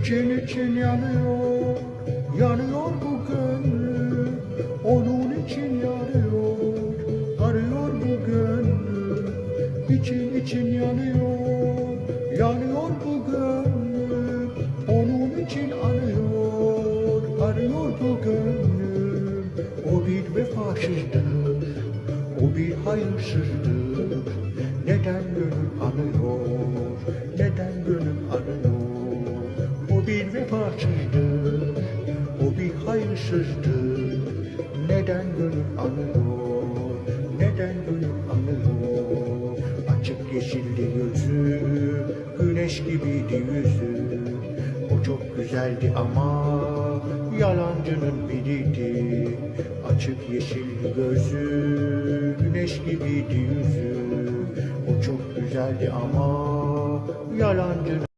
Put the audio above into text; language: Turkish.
İçin için yanıyor, yanıyor bu gönlüm. Onun için yanıyor, arıyor bu gönlüm. İçin için yanıyor, yanıyor bu gönlüm. Onun için arıyor, arıyor bu gönlüm. O bir vefasızdır, o bir hayırsızdır. Neden gönül vefasızdır, o bir hayırsızdır. Neden gönül alıyor, neden gönül alıyor? Açık yeşildi gözü, güneş gibiydi yüzü. O çok güzeldi ama yalancının biriydi. Açık yeşildi gözü, güneş gibiydi yüzü. O çok güzeldi ama yalancının